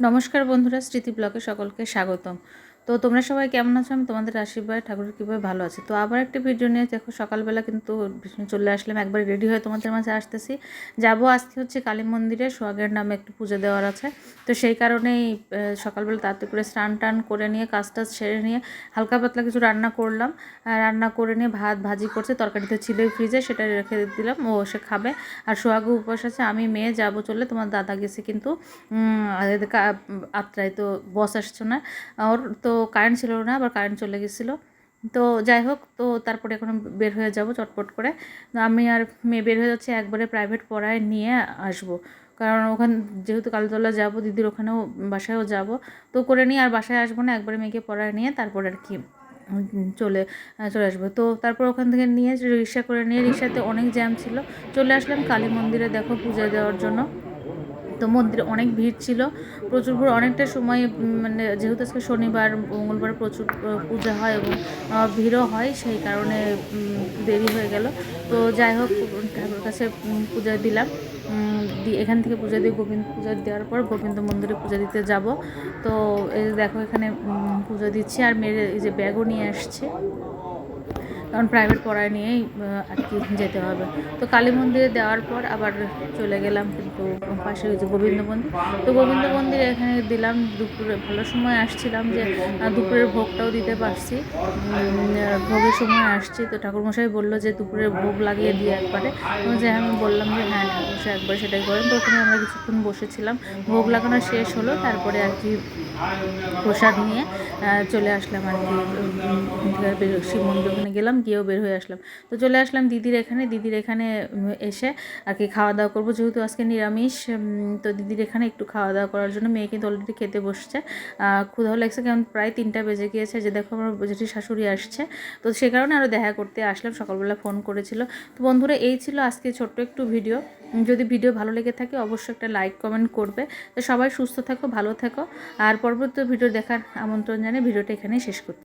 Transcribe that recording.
নমস্কার বন্ধুরা স্মৃতি ব্লকে সকলকে স্বাগতম। তো তোমরা সবাই কেমন আছো? আমি তোমাদের আশীর্বাদ, ঠাকুরের কীভাবে ভালো আছে। তো আবার একটা ভিডিও নিয়ে দেখো, সকালবেলা কিন্তু চলে আসলাম, একবার রেডি হয়ে তোমাদের মাঝে আসতেছি। যাব আজকে হচ্ছে কালী মন্দিরে, সোহাগের নামে একটু পুজো দেওয়ার আছে। তো সেই কারণেই সকালবেলা তাড়াতাড়ি করে স্নান টান করে নিয়ে, কাজ টাজ সেরে নিয়ে হালকা পাতলা কিছু রান্না করলাম। রান্না করে নিয়ে ভাত ভাজি করছে, তরকারিতে ছিলই ফ্রিজে সেটা রেখে দিলাম, ও সে খাবে। আর সোহাগও উপবাস আছে, আমি মেয়ে, যাব চলে, তোমার দাদা গেছে কিন্তু আত্রায়, তো বস আসছো না। ওর, তো কারেন্ট ছিল না, আবার কারেন্ট চলে গেছিল। তো যাই হোক, তো তারপরে এখন বের হয়ে যাব চটপট করে। আমি আর মেয়ে বের হয়ে যাচ্ছে, একবারে প্রাইভেট পড়ায় নিয়ে আসব। কারণ ওখান, যেহেতু কালতলা যাব, দিদির ওখানেও বাসায়ও যাব। তো করে নিয়ে আর বাসায় আসব না, একবারে মেয়েকে পড়ায় নিয়ে তারপরে আর কি চলে চলে আসব। তো তারপর ওখান থেকে নিয়ে রিক্সা করে নিয়ে, রিক্সাতে অনেক জ্যাম ছিল। চলে আসলাম কালী মন্দিরে, দেখো পূজা দেওয়ার জন্য। তো মন্দিরে অনেক ভিড় ছিল। প্রচুর ভিড় অনেকটা সময় মানে যেহেতু আজকে শনিবার, মঙ্গলবার প্রচুর পূজা হয় এবং ভিড়ও হয়, সেই কারণে দেরি হয়ে গেল। তো যাই হোক, ঠাকুর কাছে পূজা দিলাম। এখান থেকে পূজা দিয়ে গোবিন্দ, পূজা দেওয়ার পর গোবিন্দ মন্দিরে পূজা দিতে যাব। তো এই দেখো এখানে পুজো দিচ্ছি। আর মেয়ের এই যে ব্যাগও নিয়ে আসছে। কারণ প্রাইভেট পড়ায় নিয়েই আর কি যেতে হবে। তো কালী মন্দিরে দেওয়ার পর আবার চলে গেলাম কিন্তু পাশে যে গোবিন্দ মন্দির। তো গোবিন্দ মন্দিরে এখানে দিলাম দুপুরে, ভালো সময় আসছিলাম যে দুপুরের ভোগটাও দিতে পারছি। ভোগের সময় আসছি। তো ঠাকুরমশাই বলল যে, দুপুরের ভোগ লাগিয়ে দিয়ে একবারে। তো যে আমি বললাম যে হ্যাঁ ঠাকুরমশাই একবার সেটাই করেন। প্রথমে আমরা কিছুক্ষণ বসেছিলাম। ভোগ লাগানো শেষ হলো, তারপরে আর কি প্রসাদ নিয়ে চলে আসলাম আর কি। ওখান শিব মন্দির ওখানে গেলাম। গিয়েও বের হয়ে আসলাম। তো চলে আসলাম দিদির এখানে। দিদির এখানে এসে আর কি খাওয়া দাওয়া করব। যেহেতু আজকে নিরামিষ তো দিদির এখানে একটু খাওয়া দাওয়া করার জন্য মেয়ে কিন্তু অলরেডি খেতে বসছে। ক্ষুধাও লাগছে কারণ প্রায় তিনটা বেজে গিয়েছে। যে দেখো আমার জেঠি শাশুড়ি আসছে। তো সে কারণে আরও দেখা করতে আসলাম। সকালবেলা ফোন করেছিল। তো বন্ধুরা, এই ছিল আজকে ছোট্ট একটু ভিডিও। যদি ভিডিও ভালো লেগে থাকে অবশ্যই একটা লাইক, কমেন্ট করবে। তো সবাই সুস্থ থাকো, ভালো থাকো। আর পরবর্তী ভিডিও দেখার আমন্ত্রণ জানিয়ে ভিডিওটা এখানেই শেষ করতে